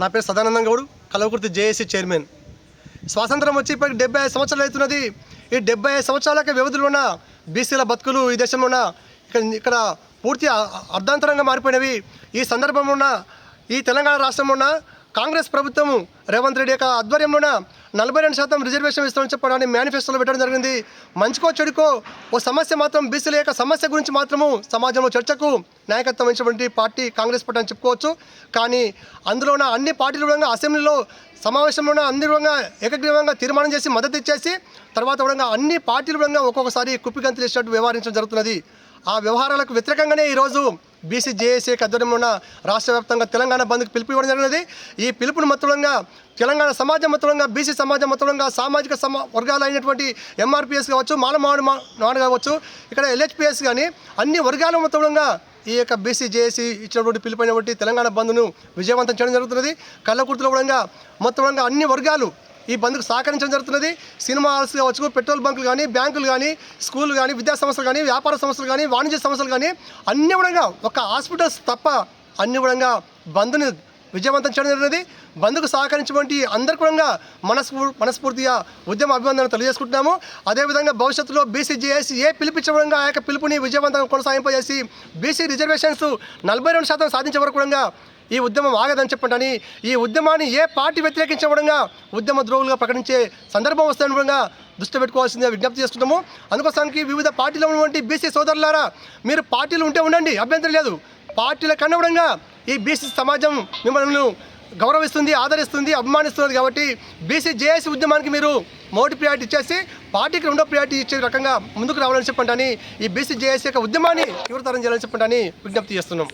నా పేరు Sadanandam Goud Kalwakurthy JAC chairman. స్వాతంత్రం వచ్చి ఇప్పటికి డెబ్బై ఐదు సంవత్సరాలు అవుతున్నది. ఈ డెబ్బై ఐదు సంవత్సరాలకి వ్యవధిలో ఉన్న బీసీల బతుకులు ఈ దేశంలో ఉన్న ఇక్కడ ఇక్కడ పూర్తి అర్ధాంతరంగా మారిపోయినవి. ఈ సందర్భంలో ఉన్న ఈ తెలంగాణ రాష్ట్రంలో ఉన్న కాంగ్రెస్ ప్రభుత్వము రేవంత్ రెడ్డి యొక్క ఆధ్వర్యంలోన నలభై రెండు శాతం రిజర్వేషన్ ఇస్తామని చెప్పడానికి మేనిఫెస్టోలో పెట్టడం జరిగింది. మంచికో చెడుకో ఓ సమస్య మాత్రం బీసీల యొక్క సమస్య గురించి మాత్రము సమాజంలో చర్చకు నాయకత్వం వహించినటువంటి పార్టీ కాంగ్రెస్ పార్టీ అని చెప్పుకోవచ్చు. కానీ అందులో ఉన్న అన్ని పార్టీలు కూడా అసెంబ్లీలో సమావేశంలో ఉన్న అన్ని విధంగా ఏకగ్రీవంగా తీర్మానం చేసి మద్దతు ఇచ్చేసి తర్వాత కూడా అన్ని పార్టీలు కూడా ఒక్కొక్కసారి కుప్పిగంతులు చేసినట్టు వ్యవహరించడం జరుగుతున్నది. ఆ వ్యవహారాలకు వ్యతిరేకంగానే ఈరోజు బీసీ జేఏసీ ఆధ్వర్యంలో ఉన్న రాష్ట్ర వ్యాప్తంగా తెలంగాణ బంద్కు పిలుపు ఇవ్వడం జరిగినది. ఈ పిలుపును మొత్తంగా తెలంగాణ సమాజం మొత్తంగా బీసీ సమాజం మొత్తంగా సామాజిక సమా వర్గాలైనటువంటి ఎంఆర్పిఎస్ కావచ్చు మాలమాడు నాడు కావచ్చు ఇక్కడ ఎల్హెచ్పిఎస్ కానీ అన్ని వర్గాల మొత్తంగా ఈ యొక్క బీసీ జేఏసీ ఇచ్చినటువంటి పిలుపైనటువంటి తెలంగాణ బంద్ను విజయవంతం చేయడం జరుగుతున్నది. కళ్ళకుర్తిలో కూడా మొత్తంగా అన్ని వర్గాలు ఈ బంద్కు సహకరించడం జరుగుతున్నది. సినిమా హాల్స్ కావచ్చు పెట్రోల్ బంకులు కానీ బ్యాంకులు కానీ స్కూల్ కానీ విద్యా సంస్థలు కానీ వ్యాపార సంస్థలు కానీ వాణిజ్య సంస్థలు కానీ అన్ని కూడా ఒక హాస్పిటల్స్ తప్ప అన్ని కూడా బంద్ని విజయవంతం చేయడం జరిగినది. బంద్కు సహకరించినటువంటి అందరికీ కూడా మనస్ఫూ మనస్ఫూర్తిగా ఉద్యమ అభివందన తెలియజేసుకుంటున్నాము. అదేవిధంగా భవిష్యత్తులో బీసీ ఏ పిలిపించడం ఆ యొక్క పిలుపుని విజయవంతంగా కొనసాగింపజేసి బీసీ రిజర్వేషన్స్ నలభై రెండు శాతం సాధించే వరకు కూడా ఈ ఉద్యమం ఆగదని చెప్పండి. ఈ ఉద్యమాన్ని ఏ పార్టీ వ్యతిరేకించబడంగా ఉద్యమ ద్రోహులుగా ప్రకటించే సందర్భం వస్తున్న దృష్టి పెట్టుకోవాల్సిందిగా విజ్ఞప్తి చేస్తున్నాము. అందుకోసానికి వివిధ పార్టీలో ఉన్నటువంటి బీసీ సోదరులారా మీరు పార్టీలు ఉంటే ఉండండి అభ్యంతరం లేదు. పార్టీల కన్నవడంగా ఈ బీసీ సమాజం మిమ్మల్ని గౌరవిస్తుంది ఆదరిస్తుంది అభిమానిస్తుంది కాబట్టి బీసీ జేఏసీ ఉద్యమానికి మీరు మొదటి ప్రియారిటీ ఇచ్చేసి పార్టీకి రెండో ప్రియారిటీ ఇచ్చే రకంగా ముందుకు రావాలని చెప్పండి ఈ బీసీ జేఏసీ యొక్క ఉద్యమాన్ని తీవ్రతరం చేయాలని చెప్పండి విజ్ఞప్తి చేస్తున్నాం.